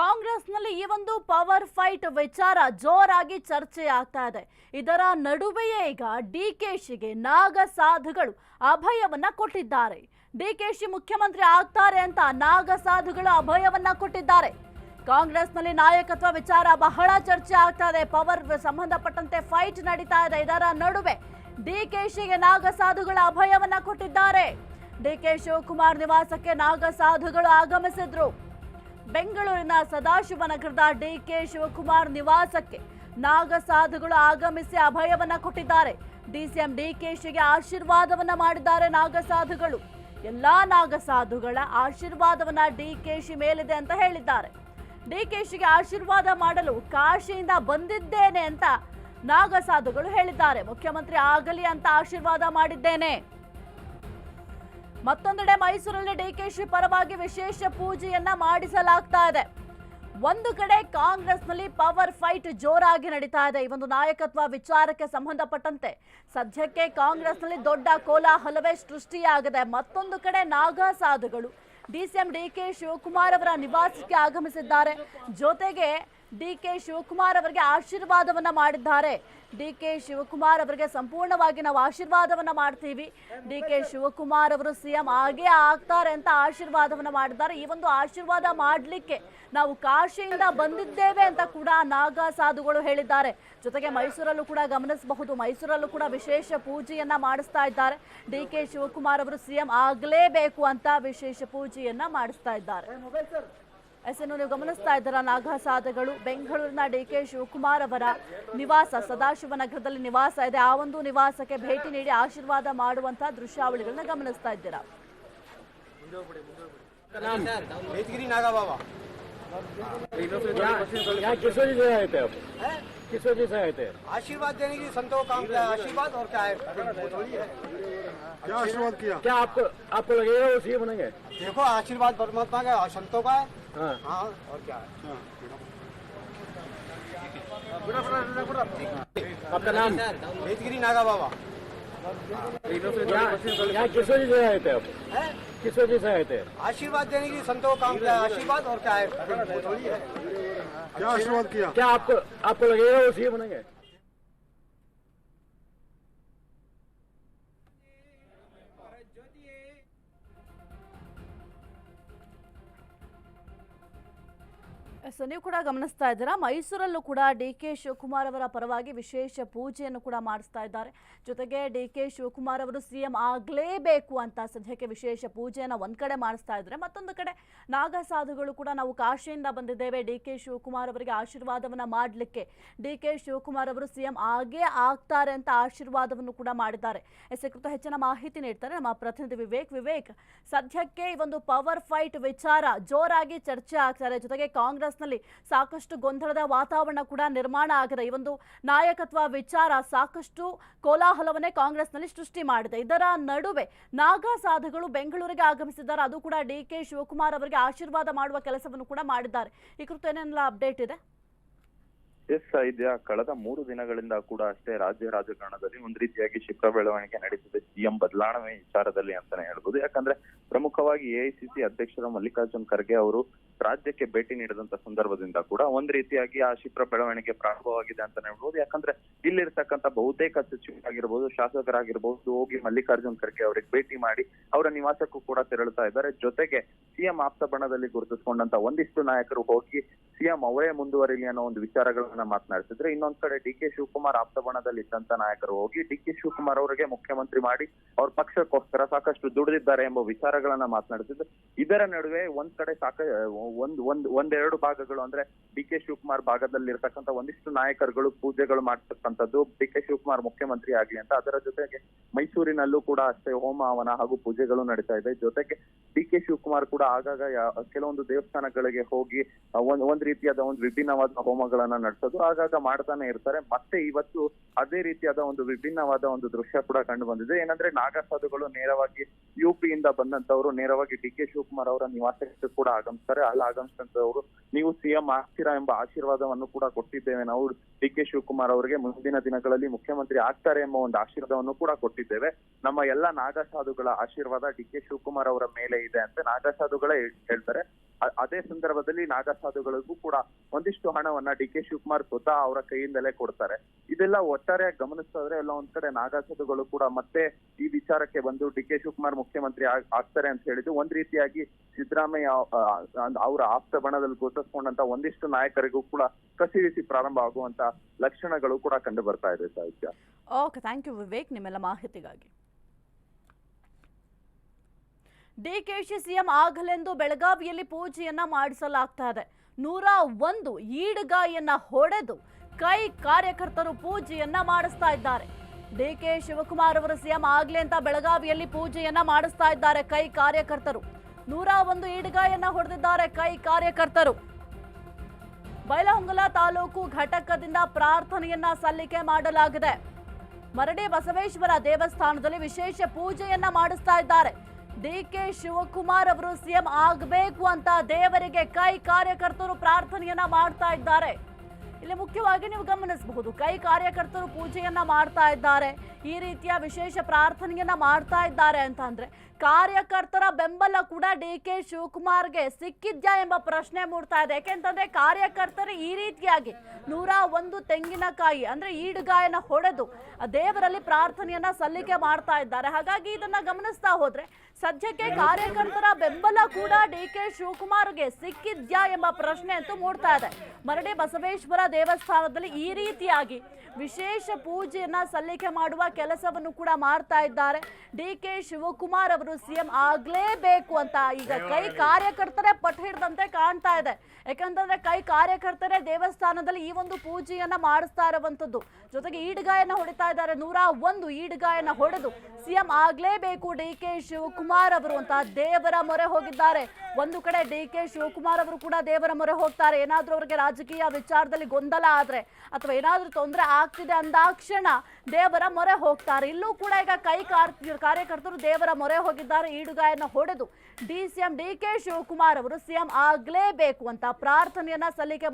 ಕಾಂಗ್ರೆಸ್ನಲ್ಲಿ ಈ ಒಂದು ಪವರ್ ಫೈಟ್ ವಿಚಾರ ಜೋರಾಗಿ ಚರ್ಚೆ ಆಗ್ತಾ ಇದೆ. ಇದರ ನಡುವೆಯೇ ಈಗ ಡಿಕೆಶಿಗೆ ನಾಗ ಸಾಧುಗಳು ಅಭಯವನ್ನ ಕೊಟ್ಟಿದ್ದಾರೆ. ಡಿ ಕೆಶಿ ಮುಖ್ಯಮಂತ್ರಿ ಆಗ್ತಾರೆ ಅಂತ ನಾಗ ಸಾಧುಗಳು ಅಭಯವನ್ನ ಕೊಟ್ಟಿದ್ದಾರೆ. ಕಾಂಗ್ರೆಸ್ನಲ್ಲಿ ನಾಯಕತ್ವ ವಿಚಾರ ಬಹಳ ಚರ್ಚೆ ಆಗ್ತಾ ಇದೆ. ಪವರ್ ಸಂಬಂಧಪಟ್ಟಂತೆ ಫೈಟ್ ನಡೀತಾ ಇದೆ. ಇದರ ನಡುವೆ ಡಿಕೆಶಿಗೆ ನಾಗ ಸಾಧುಗಳ ಅಭಯವನ್ನ ಕೊಟ್ಟಿದ್ದಾರೆ. ಡಿ ಕೆ ಶಿವಕುಮಾರ್ ನಿವಾಸಕ್ಕೆ ನಾಗ ಸಾಧುಗಳು ಆಗಮಿಸಿದ್ರು. ಬೆಂಗಳೂರಿನ ಸದಾಶಿವನಗರದ ಡಿಕೆ ಶಿವಕುಮಾರ್ ನಿವಾಸಕ್ಕೆ ನಾಗಸಾಧುಗಳು ಆಗಮಿಸಿ ಅಭಯವನ್ನ ಕೊಟ್ಟಿದ್ದಾರೆ. ಡಿಸಿಎಂ ಡಿಕೆಶಿಗೆ ಆಶೀರ್ವಾದವನ್ನ ಮಾಡಿದ್ದಾರೆ ನಾಗಸಾಧುಗಳು. ಎಲ್ಲಾ ನಾಗ ಸಾಧುಗಳ ಆಶೀರ್ವಾದವನ್ನ ಡಿಕೆಶಿ ಮೇಲಿದೆ ಅಂತ ಹೇಳಿದ್ದಾರೆ. ಡಿಕೆಶಿಗೆ ಆಶೀರ್ವಾದ ಮಾಡಲು ಕಾಶಿಯಿಂದ ಬಂದಿದ್ದೇನೆ ಅಂತ ನಾಗಸಾಧುಗಳು ಹೇಳಿದ್ದಾರೆ. ಮುಖ್ಯಮಂತ್ರಿ ಆಗಲಿ ಅಂತ ಆಶೀರ್ವಾದ ಮಾಡಿದ್ದೇನೆ. ಮತ್ತೊಂದೆಡೆ ಮೈಸೂರಲ್ಲಿ ಡಿಕೆಶಿ ಪರವಾಗಿ ವಿಶೇಷ ಪೂಜೆಯನ್ನ ಮಾಡಿಸಲಾಗ್ತಾ ಇದೆ. ಒಂದು ಕಡೆ ಕಾಂಗ್ರೆಸ್ನಲ್ಲಿ ಪವರ್ ಫೈಟ್ ಜೋರಾಗಿ ನಡೀತಾ ಇದೆ. ಈ ಒಂದು ನಾಯಕತ್ವ ವಿಚಾರಕ್ಕೆ ಸಂಬಂಧಪಟ್ಟಂತೆ ಸದ್ಯಕ್ಕೆ ಕಾಂಗ್ರೆಸ್ನಲ್ಲಿ ದೊಡ್ಡ ಕೋಲಾಹಲವೇ ಸೃಷ್ಟಿಯಾಗಿದೆ. ಮತ್ತೊಂದು ಕಡೆ ನಾಗಾ ಸಾಧುಗಳು ಡಿಸಿಎಂ ಡಿಕೆ ಶಿವಕುಮಾರ್ ಅವರ ನಿವಾಸಕ್ಕೆ ಆಗಮಿಸಿದ್ದಾರೆ. ಜೊತೆಗೆ ಡಿಕೆ ಶಿವಕುಮಾರ್ ಅವರಿಗೆ ಆಶೀರ್ವಾದವನ್ನ ಮಾಡಿದ್ದಾರೆ. ಡಿಕೆ ಶಿವಕುಮಾರ್ ಅವರಿಗೆ ಸಂಪೂರ್ಣವಾಗಿ ನಾವು ಆಶೀರ್ವಾದವನ್ನ ಮಾಡ್ತೀವಿ. ಡಿಕೆ ಶಿವಕುಮಾರ್ ಅವರು ಸಿಎಂ ಆಗೇ ಆಗ್ತಾರೆ ಅಂತ ಆಶೀರ್ವಾದವನ್ನ ಮಾಡಿದ್ದಾರೆ. ಈ ಒಂದು ಆಶೀರ್ವಾದ ಮಾಡಲಿಕ್ಕೆ ನಾವು ಕಾಶಿಯಿಂದ ಬಂದಿದ್ದೇವೆ ಅಂತ ಕೂಡ ನಾಗಾ ಸಾಧುಗಳು ಹೇಳಿದ್ದಾರೆ. ಜೊತೆಗೆ ಮೈಸೂರಲ್ಲೂ ಕೂಡ ಗಮನಿಸಬಹುದು. ಮೈಸೂರಲ್ಲೂ ಕೂಡ ವಿಶೇಷ ಪೂಜೆಯನ್ನ ಮಾಡಿಸ್ತಾ ಇದ್ದಾರೆ. ಡಿ ಕೆ ಶಿವಕುಮಾರ್ ಅವರು ಸಿಎಂ ಆಗಲೇಬೇಕು ಅಂತ ವಿಶೇಷ ಪೂಜೆಯನ್ನ ಮಾಡಿಸ್ತಾ ಇದ್ದಾರೆ. ಎಸ್ಎನ್ಒ ನೀವು ಗಮನಿಸ್ತಾ ಇದ್ದರ ನಾಗಸಾಧಗಳು ಬೆಂಗಳೂರಿನ ಡಿ ಕೆ ಶಿವಕುಮಾರ್ ಅವರ ನಿವಾಸ ಸದಾಶಿವನಗರದಲ್ಲಿ ನಿವಾಸ ಇದೆ. ಆ ಒಂದು ನಿವಾಸಕ್ಕೆ ಭೇಟಿ ನೀಡಿ ಆಶೀರ್ವಾದ ಮಾಡುವಂತಹ ದೃಶ್ಯಾವಳಿಗಳನ್ನ ಗಮನಿಸ್ತಾ ಇದ್ದೀರಾ? ನಾಗಬಾಬಾ किस वजह से आए थे आशीर्वाद देने के लिए संतों को काम किया आशीर्वाद और क्या है? क्या आशीर्वाद किया? क्या आपको आपको लगेगा वो सीएम बनेंगे? देखो आशीर्वाद परमात्मा का और संतों का है। हाँ। हाँ और क्या है? आपका नाम? बेतगिरी नागा बाबा। यहाँ यहाँ किस वजह से आए थे आप किस वजह से आए थे? आशीर्वाद देने की लिए संतों का काम किया आशीर्वाद और क्या है? है क्या आशीर्वाद किया? क्या आपको आपको लगेगा वो सीएम बनेंगे? ಸೊ ನೀವು ಕೂಡ ಗಮನಿಸ್ತಾ ಇದ್ದೀರಾ? ಮೈಸೂರಲ್ಲೂ ಕೂಡ ಡಿ ಕೆ ಶಿವಕುಮಾರ್ ಅವರ ಪರವಾಗಿ ವಿಶೇಷ ಪೂಜೆಯನ್ನು ಕೂಡ ಮಾಡಿಸ್ತಾ ಇದ್ದಾರೆ. ಜೊತೆಗೆ ಡಿ ಕೆ ಶಿವಕುಮಾರ್ ಅವರು ಸಿಎಂ ಆಗಲೇಬೇಕು ಅಂತ ಸದ್ಯಕ್ಕೆ ವಿಶೇಷ ಪೂಜೆಯನ್ನು ಒಂದು ಕಡೆ ಮಾಡಿಸ್ತಾ ಇದ್ದಾರೆ. ಮತ್ತೊಂದು ಕಡೆ ನಾಗಸಾಧುಗಳು ಕೂಡ ನಾವು ಕಾಶಿಯಿಂದ ಬಂದಿದ್ದೇವೆ. ಡಿ ಕೆ ಶಿವಕುಮಾರ್ ಅವರಿಗೆ ಆಶೀರ್ವಾದವನ್ನು ಮಾಡಲಿಕ್ಕೆ ಡಿ ಕೆ ಶಿವಕುಮಾರ್ ಅವರು ಸಿಎಂ ಆಗೇ ಆಗ್ತಾರೆ ಅಂತ ಆಶೀರ್ವಾದವನ್ನು ಕೂಡ ಮಾಡಿದ್ದಾರೆ. ಎಸ್ ಕುರಿತು ಹೆಚ್ಚಿನ ಮಾಹಿತಿ ನೀಡ್ತಾರೆ ನಮ್ಮ ಪ್ರತಿನಿಧಿ ವಿವೇಕ್. ವಿವೇಕ್, ಸದ್ಯಕ್ಕೆ ಈ ಒಂದು ಪವರ್ ಫೈಟ್ ವಿಚಾರ ಜೋರಾಗಿ ಚರ್ಚೆ ಆಗ್ತಾರೆ ಜೊತೆಗೆ ಕಾಂಗ್ರೆಸ್ನಲ್ಲಿ ಸಾಕಷ್ಟು ಗೊಂದಲದ ವಾತಾವರಣ ಕೂಡ ನಿರ್ಮಾಣ ಆಗಿದೆ. ಈ ಒಂದು ನಾಯಕತ್ವ ವಿಚಾರ ಸಾಕಷ್ಟು ಕೋಲಾಹಲವನ್ನೇ ಕಾಂಗ್ರೆಸ್ನಲ್ಲಿ ಸೃಷ್ಟಿ ಮಾಡಿದೆ. ಇದರ ನಡುವೆ ನಾಗಾ ಸಾಧುಗಳು ಬೆಂಗಳೂರಿಗೆ ಆಗಮಿಸಿದ್ದಾರೆ. ಅದು ಕೂಡ ಡಿ ಕೆ ಶಿವಕುಮಾರ್ ಅವರಿಗೆ ಆಶೀರ್ವಾದ ಮಾಡುವ ಕೆಲಸವನ್ನು ಕೂಡ ಮಾಡಿದ್ದಾರೆ. ಈ ಕುರಿತು ಏನೆಲ್ಲ ಅಪ್ಡೇಟ್ ಇದೆ? ಎಸ್ ಇದೆಯಾ ಕಳೆದ ಮೂರು ದಿನಗಳಿಂದ ಕೂಡ ಅಷ್ಟೇ ರಾಜ್ಯ ರಾಜಕಾರಣದಲ್ಲಿ ಒಂದ್ ರೀತಿಯಾಗಿ ಶಿಖರ ಬೆಳವಣಿಗೆ ನಡೀತಿದೆ ಸಿಎಂ ಬದಲಾವಣೆ ವಿಚಾರದಲ್ಲಿ ಅಂತಾನೆ ಹೇಳ್ಬೋದು. ಯಾಕಂದ್ರೆ ಪ್ರಮುಖವಾಗಿ ಎಐಸಿಸಿ ಅಧ್ಯಕ್ಷರ ಮಲ್ಲಿಕಾರ್ಜುನ್ ಖರ್ಗೆ ಅವರು ರಾಜ್ಯಕ್ಕೆ ಭೇಟಿ ನೀಡಿದಂತ ಸಂದರ್ಭದಿಂದ ಕೂಡ ಒಂದ್ ರೀತಿಯಾಗಿ ಆ ಕ್ಷಿಪ್ರ ಬೆಳವಣಿಗೆ ಪ್ರಾರಂಭವಾಗಿದೆ ಅಂತಾನೆ ಹೇಳ್ಬೋದು. ಯಾಕಂದ್ರೆ ಇಲ್ಲಿರ್ತಕ್ಕಂಥ ಬಹುತೇಕ ಸಚಿವರಾಗಿರ್ಬೋದು, ಶಾಸಕರಾಗಿರ್ಬೋದು, ಹೋಗಿ ಮಲ್ಲಿಕಾರ್ಜುನ್ ಖರ್ಗೆ ಅವರಿಗೆ ಭೇಟಿ ಮಾಡಿ ಅವರ ನಿವಾಸಕ್ಕೂ ಕೂಡ ತೆರಳುತ್ತಾ ಇದ್ದಾರೆ. ಜೊತೆಗೆ ಸಿಎಂ ಆಪ್ತ ಬಣದಲ್ಲಿ ಗುರುತಿಸಿಕೊಂಡಂತ ಒಂದಿಷ್ಟು ನಾಯಕರು ಹೋಗಿ ಸಿಎಂ ಅವರೇ ಮುಂದುವರಿಲಿ ಅನ್ನೋ ಒಂದು ವಿಚಾರಗಳನ್ನ ಮಾತನಾಡ್ತಿದ್ರೆ, ಇನ್ನೊಂದ್ ಕಡೆ ಡಿ ಕೆ ಶಿವಕುಮಾರ್ ಆಪ್ತ ಬಣದಲ್ಲಿ ಇದ್ದಂತ ನಾಯಕರು ಹೋಗಿ ಡಿ ಕೆ ಶಿವಕುಮಾರ್ ಅವರಿಗೆ ಮುಖ್ಯಮಂತ್ರಿ ಮಾಡಿ ಅವ್ರ ಪಕ್ಷಕ್ಕೋಸ್ಕರ ಸಾಕಷ್ಟು ದುಡಿದಿದ್ದಾರೆ ಎಂಬ ವಿಚಾರಗಳನ್ನ ಮಾತನಾಡ್ತಿದ್ರು. ಇದರ ನಡುವೆ ಒಂದ್ ಕಡೆ ಸಾಕ ಒಂದ್ ಒಂದ್, ಒಂದೆರಡು ಭಾಗಗಳು ಅಂದ್ರೆ ಡಿ ಕೆ ಶಿವಕುಮಾರ್ ಭಾಗದಲ್ಲಿ ಇರ್ತಕ್ಕಂಥ ಒಂದಿಷ್ಟು ನಾಯಕರುಗಳು ಪೂಜೆಗಳು ಮಾಡ್ತಕ್ಕಂಥದ್ದು ಡಿ ಕೆ ಶಿವಕುಮಾರ್ ಮುಖ್ಯಮಂತ್ರಿ ಆಗ್ಲಿ ಅಂತ. ಅದರ ಜೊತೆಗೆ ಮೈಸೂರಿನಲ್ಲೂ ಕೂಡ ಅಷ್ಟೇ ಹೋಮ ಹವನ ಹಾಗೂ ಪೂಜೆಗಳು ನಡೀತಾ ಇದೆ. ಜೊತೆಗೆ ಡಿ ಕೆ ಶಿವಕುಮಾರ್ ಕೂಡ ಆಗಾಗ ಯಾ- ಕೆಲವೊಂದು ದೇವಸ್ಥಾನಗಳಿಗೆ ಹೋಗಿ ಒಂದ್ ಒಂದ್ ರೀತಿಯಾದ ಒಂದು ವಿಭಿನ್ನವಾದ ಹೋಮಗಳನ್ನ ನಡೆಸೋದು. ಆಗಾಗ ಮಾಡ್ತಾನೆ ಇರ್ತಾರೆ. ಮತ್ತೆ ಇವತ್ತು ಅದೇ ರೀತಿಯಾದ ಒಂದು ವಿಭಿನ್ನವಾದ ಒಂದು ದೃಶ್ಯ ಕೂಡ ಕಂಡು ಬಂದಿದೆ. ಏನಂದ್ರೆ ನಾಗಸಾಧುಗಳು ನೇರವಾಗಿ ಯುಪಿಯಿಂದ ಬಂದಂತವರು ನೇರವಾಗಿ ಡಿ ಕೆ ಶಿವಕುಮಾರ್ ಅವರ ನಿವಾಸಕ್ಕೆ ಕೂಡ ಆಗಮಿಸ್ತಾರೆ. ಅಲ್ಲಿ ಆಗಮಿಸಿದಂತವರು ನೀವು ಸಿಎಂ ಆಗ್ತೀರಾ ಎಂಬ ಆಶೀರ್ವಾದವನ್ನು ಕೂಡ ಕೊಟ್ಟಿದ್ದೇವೆ. ನಾವು ಡಿ ಕೆ ಶಿವಕುಮಾರ್ ಅವರಿಗೆ ಮುಂದಿನ ದಿನಗಳಲ್ಲಿ ಮುಖ್ಯಮಂತ್ರಿ ಆಗ್ತಾರೆ ಎಂಬ ಒಂದು ಆಶೀರ್ವಾದವನ್ನು ಕೂಡ ಕೊಟ್ಟಿದ್ದೇವೆ. ನಮ್ಮ ಎಲ್ಲ ನಾಗಸಾಧುಗಳ ಆಶೀರ್ವಾದ ಡಿ ಕೆ ಶಿವಕುಮಾರ್ ಅವರ ಮೇಲೆ ಇದೆ ಅಂತ ನಾಗಸಾಧುಗಳೇ ಹೇಳ್- ಹೇಳ್ತಾರೆ. ಅದೇ ಸಂದರ್ಭದಲ್ಲಿ ನಾಗಸಾಧುಗಳಿಗೂ ಕೂಡ ಒಂದಿಷ್ಟು ಹಣವನ್ನ ಡಿ ಕೆ ಶಿವಕುಮಾರ್ ಸ್ವತಃ ಅವರ ಕೈಯಿಂದಲೇ ಕೊಡ್ತಾರೆ. ಇದೆಲ್ಲ ಒಟ್ಟಾರೆಯಾಗಿ ಗಮನಿಸ್ತಾ ಇದ್ರೆ ಎಲ್ಲ ಒಂದ್ ಕಡೆ ನಾಗಸಾಧುಗಳು ಕೂಡ ಮತ್ತೆ ಈ ವಿಚಾರಕ್ಕೆ ಬಂದು ಡಿ ಕೆ ಶಿವಕುಮಾರ್ ಮುಖ್ಯಮಂತ್ರಿ ಆಗ್- ಆಗ್ತಾರೆ ಅಂತ ಹೇಳಿದ್ದು ಒಂದ್ ರೀತಿಯಾಗಿ ಸಿದ್ದರಾಮಯ್ಯ ಅವರ ಆಪ್ತ ಬಣದಲ್ಲಿ ಗುರುತಿಸ್ಕೊಂಡಂತ ಒಂದಿಷ್ಟು ನಾಯಕರಿಗೂ ಕೂಡ ಕಸಿವಿಸಿ ಪ್ರಾರಂಭ ಆಗುವಂತ ಲಕ್ಷಣಗಳು ಕೂಡ ಕಂಡು ಬರ್ತಾ ಇದೆ ಸಾಹಿತ್ಯ. ಓಕೆ ಥ್ಯಾಂಕ್ ಯು ವಿವೇಕ್ ನಿಮ್ಮೆಲ್ಲ ಮಾಹಿತಿಗಾಗಿ. ಡಿಕೆಶಿ ಸಿಎಂ ಆಗಲೆಂದು ಬೆಳಗಾವಿಯಲ್ಲಿ ಪೂಜೆಯನ್ನ ಮಾಡಿಸಲಾಗ್ತಾ ಇದೆ ನೂರ ಒಂದು ಈಡುಗಾಯಿಯನ್ನ ಹೊಡೆದು ಕೈ ಕಾರ್ಯಕರ್ತರು ಪೂಜೆಯನ್ನ ಮಾಡಿಸ್ತಾ ಇದ್ದಾರೆ ಡಿಕೆ ಶಿವಕುಮಾರ್ ಅವರು ಸಿಎಂ ಆಗ್ಲಿ ಅಂತ ಬೆಳಗಾವಿಯಲ್ಲಿ ಪೂಜೆಯನ್ನ ಮಾಡಿಸ್ತಾ ಇದ್ದಾರೆ ಕೈ ಕಾರ್ಯಕರ್ತರು. ನೂರ ಒಂದು ಈಡುಗಾಯನ್ನ ಹೊಡೆದಿದ್ದಾರೆ ಕೈ ಕಾರ್ಯಕರ್ತರು. ಬೈಲಹೊಂಗಲ ತಾಲೂಕು ಘಟಕದಿಂದ ಪ್ರಾರ್ಥನೆಯನ್ನ ಸಲ್ಲಿಕೆ ಮಾಡಲಾಗಿದೆ. ಮರಡಿ ಬಸವೇಶ್ವರ ದೇವಸ್ಥಾನದಲ್ಲಿ ವಿಶೇಷ ಪೂಜೆಯನ್ನ ಮಾಡಿಸ್ತಾ ಇದ್ದಾರೆ ಡಿಕೆ ಶಿವಕುಮಾರ್ ಅವರು ಸಿಎಂ ಆಗಬೇಕು ಅಂತ ದೇವರಿಗೆ ಕೈ ಕಾರ್ಯಕರ್ತರು ಪ್ರಾರ್ಥನೆಯನ್ನ ಮಾಡ್ತಾ ಇದ್ದಾರೆ. ಇಲ್ಲಿ ಮುಖ್ಯವಾಗಿ ನೀವು ಗಮನಿಸಬಹುದು, ಕೈ ಕಾರ್ಯಕರ್ತರು ಪೂಜೆಯನ್ನ ಮಾಡ್ತಾ ಇದ್ದಾರೆ, ಈ ರೀತಿಯ ವಿಶೇಷ ಪ್ರಾರ್ಥನೆಯನ್ನ ಮಾಡ್ತಾ ಇದ್ದಾರೆ ಅಂತ ಕಾರ್ಯಕರ್ತರ ಬೆಂಬಲ ಕೂಡ ಡಿ ಕೆ ಶಿವಕುಮಾರ್ಗೆ ಸಿಕ್ಕಿದ್ಯಾ ಎಂಬ ಪ್ರಶ್ನೆ ಮೂಡ್ತಾ ಇದೆ. ಯಾಕೆಂತಂದ್ರೆ ಕಾರ್ಯಕರ್ತರು ಈ ರೀತಿಯಾಗಿ ನೂರ ಒಂದು ತೆಂಗಿನಕಾಯಿ ಅಂದ್ರೆ ಈಡುಗಾಯನ ಹೊಡೆದು ದೇವರಲ್ಲಿ ಪ್ರಾರ್ಥನೆಯನ್ನ ಸಲ್ಲಿಕೆ ಮಾಡ್ತಾ ಇದ್ದಾರೆ. ಹಾಗಾಗಿ ಇದನ್ನ ಗಮನಿಸ್ತಾ ಹೋದ್ರೆ ಸದ್ಯಕ್ಕೆ ಕಾರ್ಯಕರ್ತರ ಬೆಂಬಲ ಕೂಡ ಡಿ ಕೆ ಶಿವಕುಮಾರ್ಗೆ ಸಿಕ್ಕಿದ್ಯಾ ಎಂಬ ಪ್ರಶ್ನೆ ಅಂತೂ ಮೂಡ್ತಾ ಇದೆ. ಮರಡಿ ಬಸವೇಶ್ವರ ದೇವಸ್ಥಾನದಲ್ಲಿ ಈ ರೀತಿಯಾಗಿ ವಿಶೇಷ ಪೂಜೆಯನ್ನ ಸಲ್ಲಿಕೆ ಮಾಡುವ ಕೆಲಸವನ್ನು ಕೂಡ ಮಾಡ್ತಾ ಇದ್ದಾರೆ. ಡಿ ಕೆ ಶಿವಕುಮಾರ್ ಅವರು ಸಿಎಂ ಆಗ್ಲೇಬೇಕು ಅಂತ ಈಗ ಕೈ ಕಾರ್ಯಕರ್ತರೇ ಪಟ್ಟು ಹಿಡಿದಂತೆ ಕಾಣ್ತಾ ಇದೆ. ಯಾಕಂತಂದ್ರೆ ಕೈ ಕಾರ್ಯಕರ್ತರೇ ದೇವಸ್ಥಾನದಲ್ಲಿ ಈ ಒಂದು ಪೂಜೆಯನ್ನ ಮಾಡಿಸ್ತಾ ಇರುವಂತದ್ದು ಜೊತೆಗೆ ಈಡ್ಗಾಯನ್ನ ಹೊಡಿತಾ ಇದ್ದಾರೆ. ನೂರ ಒಂದು ಈಡ್ಗಾಯನ ಹೊಡೆದು ಸಿಎಂ ಆಗ್ಲೇಬೇಕು ಡಿ ಕೆ ಶಿವಕುಮಾರ್ ಅವರು ಅಂತ ದೇವರ ಮೊರೆ ಹೋಗಿದ್ದಾರೆ. ಒಂದು ಕಡೆ ಡಿ ಕೆ ಶಿವಕುಮಾರ್ ಅವರು ಕೂಡ ದೇವರ ಮೊರೆ ಹೋಗ್ತಾರೆ. ಏನಾದ್ರೂ ಅವರಿಗೆ ರಾಜಕೀಯ ವಿಚಾರದಲ್ಲಿ ಗೊಂದಲ ಆದರೆ ಅಥವಾ ಏನಾದರೂ ತೊಂದರೆ ಆಗ್ತಿದೆ ಅಂದಾಕ್ಷಣ ದೇವರ ಮೊರೆ ಹೋಗ್ತಾರೆ. ಇಲ್ಲೂ ಕೂಡ ಈಗ ಕೈ ಕಾರ್ ಕಾರ್ಯಕರ್ತರು ದೇವರ ಮೊರೆ ಹೋಗಿದ್ದಾರೆ ಈಡುಗಾಯನ್ನು ಹೊಡೆದು. D C M D K Shivakumar ಅವರು ಸಿಎಂ ಆಗಲೇಬೇಕು ಅಂತ ಪ್ರಾರ್ಥನೆಯನ್ನ ಸಲ್ಲಿಕೆ